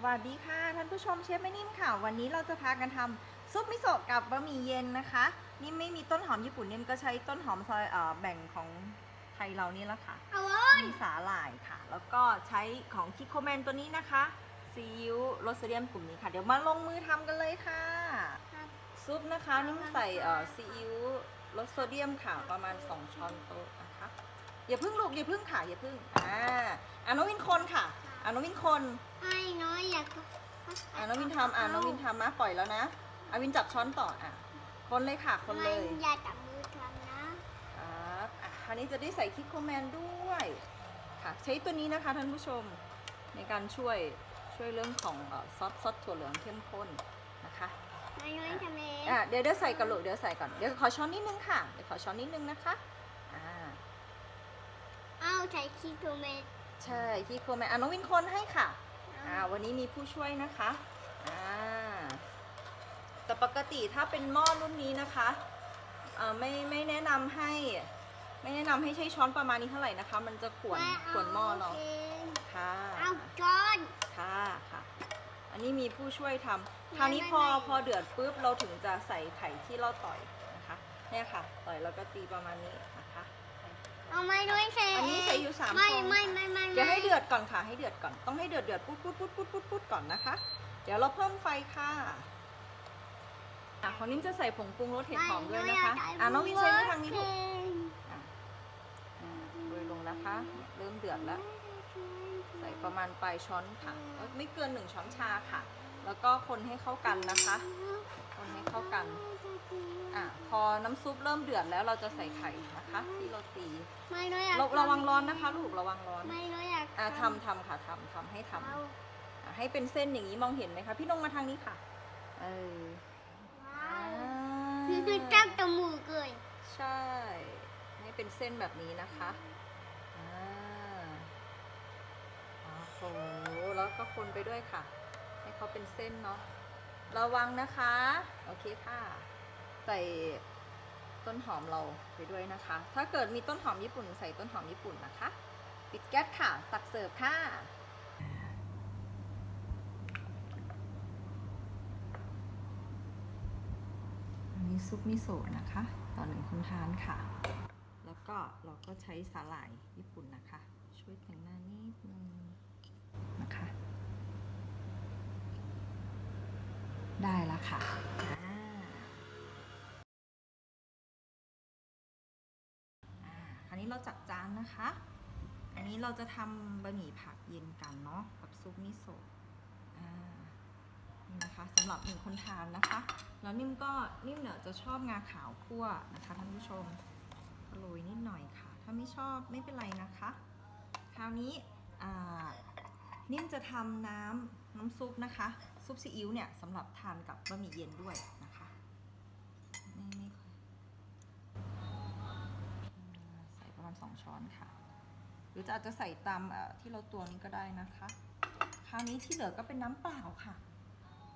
สวัสดีค่ะท่านผู้ชมเชฟไม่นิ่มค่ะ วันนี้เราจะพากันทำซุปมิโซะกับบะหมี่เย็นนะคะนี่ไม่มีต้นหอมญี่ปุ่นนิ่มก็ใช้ต้นหอมซอยเอ่อแบ่งของไทยเรานี่แหละค่ะเอาไว้มีสาหร่ายค่ะ แล้วก็ใช้ของคิโคแมนตัวนี้นะคะซีอิ๊วโรสโซเดียมกลุ่มนี้ค่ะ เดี๋ยวมาลงมือทำกันเลยค่ะ ซุปนะคะนิ่มใส่เอ่อซีอิ๊วโรสโซเดียมค่ะประมาณ 2 ช้อนโต๊ะนะคะอย่าเพิ่งลูกอย่าเพิ่งค่ะอย่าเพิ่งอ่าอ่าน้องวินคนค่ะ อ่าน้องวินคนไอ้น้อยอยากอ่าน้องวินทำอ่าน้องวินทำมาปล่อยแล้วนะอาวินจับช้อนต่ออะ คนเลยค่ะคนเลยไม่อยากจับมือทำนะครับอะคราวนี้จะได้ใส่คิโคแมนด้วยค่ะ ใช้ตัวนี้นะคะท่านผู้ชมในการช่วยช่วยเรื่องของเอ่อซอสซอสถั่วเหลืองเข้มข้นนะคะไม่น้อยทำเองอะเดี๋ยวเดี๋ยวใส่กระโหลกเดี๋ยวใส่ก่อนเดี๋ยวขอช้อนนิดนึงค่ะเดี๋ยวขอช้อนนิดนึงนะคะอ่าเอาใช้คีโตเมต ใช่คิโคแมนอะน้องวินคนให้ค่ะ อ่าวันนี้มีผู้ช่วยนะคะ อ่า แต่ปกติถ้าเป็นหม้อรุ่นนี้นะคะอ่าไม่ไม่แนะนำให้ ไม่แนะนำให้ใช้ช้อนประมาณนี้เท่าไหร่นะคะ มันจะขวนขวนหม้อเราค่ะ เอาจอน ค่ะค่ะ อันนี้มีผู้ช่วยทำคราวนี้พอพอเดือดปุ๊บเราถึงจะใส่ไข่ที่เราต่อยนะคะ เนี่ยค่ะ ต่อยแล้วก็ตีประมาณนี้นะคะ เอาไม่น้อยใส่อันนี้ใส่อยู่สามไม่ฟอง ไม่ไม่ไม่เดี๋ยวให้เดือดก่อนค่ะให้เดือดก่อนต้องให้เดือดเดือดปุ๊ดปุ๊ดปุ๊ดปุ๊ดปุ๊ดปุ๊ดก่อนนะคะ เดี๋ยวเราเพิ่มไฟค่ะอะของนิ่มจะใส่ผงปรุงรสเห็ดหอมด้วยนะคะอะน้องวินใช้มือทางนี้ลูกอะอ่าโรยลงนะคะเนี่ยเริ่มเดือดแล้ว ใส่ประมาณปลายช้อนค่ะไม่เกินหนึ่งช้อนชาค่ะ แล้วก็คนให้เข้ากันนะคะ คนให้เข้ากันอะ พอน้ำซุปเริ่มเดือดแล้วเราจะใส่ไข่นะคะ ที่เราตีไม่น้อยอยากระระวังร้อนนะคะ ลูกระวังร้อนไม่น้อยอยากอะทำทำค่ะทำทำให้ทำเอาอะให้เป็นเส้นอย่างนี้มองเห็นไหมคะ พี่นงมาทางนี้ค่ะ เออว้าอ่าวคือคือจับจมูกเลยใช่ ให้เป็นเส้นแบบนี้นะคะอ่าโอ้โหแล้วก็คนไปด้วยค่ะ ให้เขาเป็นเส้นเนาะระวังนะคะ โอเคค่ะ ใส่ต้นหอมเราไปด้วยนะคะ ถ้าเกิดมีต้นหอมญี่ปุ่นใส่ต้นหอมญี่ปุ่นนะคะ ปิดแก๊สค่ะ ตักเสิร์ฟค่ะอันนี้ซุปมิโซะนะคะ ต่อหนึ่งคนทานค่ะ แล้วก็เราก็ใช้สาหร่ายญี่ปุ่นนะคะ ช่วยแต่งหน้านิดนึงนะคะ ได้แล้วค่ะ นี้เราจัดจานนะคะ อันนี้เราจะทำบะหมี่ผักเย็นกันเนาะกับซุปมิโซะนี่นะคะสำหรับหนึ่งคนทานนะคะ แล้วนิ่มก็นิ่มเนี่ยจะชอบงาขาวคั่วนะคะท่านผู้ชมโรยนิดหน่อยค่ะ ถ้าไม่ชอบไม่เป็นไรนะคะ คราวนี้นิ่มจะทำน้ำน้ำซุปนะคะ ซุปซีอิ๊วเนี่ยสำหรับทานกับบะหมี่เย็นด้วยนะคะไม่ไม่ค่อยอ่าใส่ประมาณ2ช้อนค่ะ หรือจะอาจจะใส่ตามที่เราตวงนี้ก็ได้นะคะ คราวนี้ที่เหลือก็เป็นน้ำเปล่าค่ะ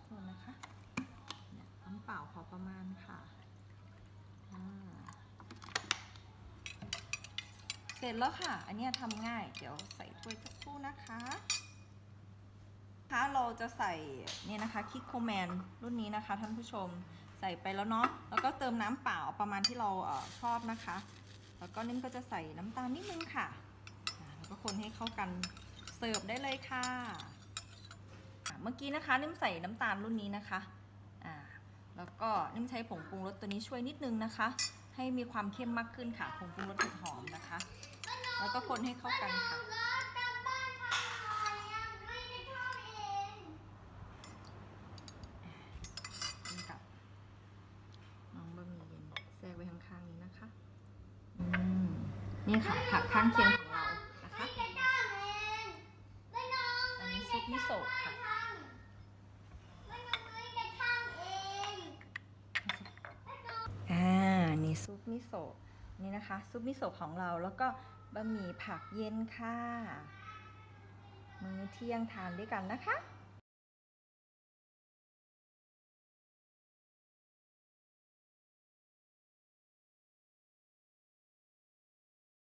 ทษนะคะเนี่ยน้ำเปล่าพอประมาณค่ะเสร็จแล้วค่ะ อันนี้ทำง่าย เดี๋ยวใส่ถ้วยสักครู่นะคะคะเราจะใส่เนี่ยนะคะคิกโคแมนรุ่นนี้นะคะท่านผู้ชมใส่ไปแล้วเนาะแล้วก็เติมน้ำเปล่าประมาณที่เราเออชอบนะคะ แล้วก็นิ่มก็จะใส่น้ำตาลนิดนึงค่ะแล้วก็คนให้เข้ากันเสิร์ฟได้เลยค่ะเมื่อกี้นะคะนิ่มใส่น้ำตาลรุ่นนี้นะคะแล้วก็นิ่มใช้ผงปรุงรสตัวนี้ช่วยนิดนึงนะคะ ให้มีความเข้มมากขึ้นค่ะผงปรุงรสหอมนะคะ แล้วก็คนให้เข้ากันค่ะ กินกับน้องบะหมี่เย็นแทรกไว้ข้างๆนี้นะคะ อืม นี่ค่ะผักข้างเคียงของเรานะคะอันนี้ซุปมิโซะค่ะอ่านี่ซุปมิโซะนี่นะคะซุปมิโซะของเราแล้วก็บะหมี่ผักเย็นค่ะ มื้อเที่ยงทานด้วยกันนะคะ